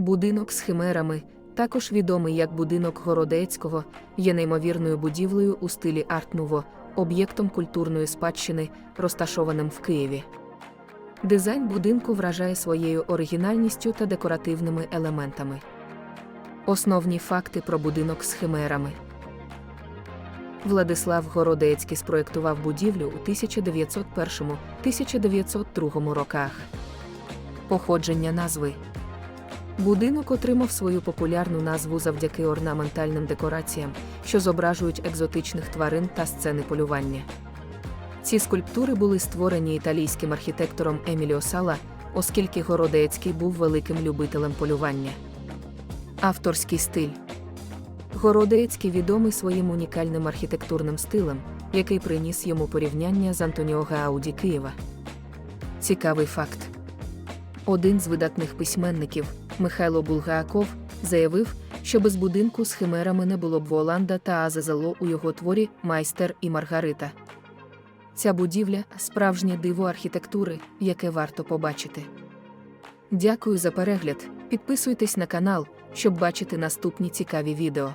Будинок з химерами, також відомий як будинок Городецького, є неймовірною будівлею у стилі арт-нуво, об'єктом культурної спадщини, розташованим в Києві. Дизайн будинку вражає своєю оригінальністю та декоративними елементами. Основні факти про будинок з химерами. Владислав Городецький спроєктував будівлю у 1901-1902 роках. Походження назви Будинок отримав свою популярну назву завдяки орнаментальним декораціям, що зображують екзотичних тварин та сцени полювання. Ці скульптури були створені італійським архітектором Еміліо Сала, оскільки Городецький був великим любителем полювання. Авторський стиль Городецький відомий своїм унікальним архітектурним стилем, який приніс йому порівняння з Антоніо Гауді Києва. Цікавий факт. Один з видатних письменників, Михайло Булгааков, заявив, що без будинку з химерами не було б Воланда та Азазело у його творі Майстер і Маргарита. Ця будівля справжнє диво архітектури, яке варто побачити. Дякую за перегляд. Підписуйтесь на канал, щоб бачити наступні цікаві відео.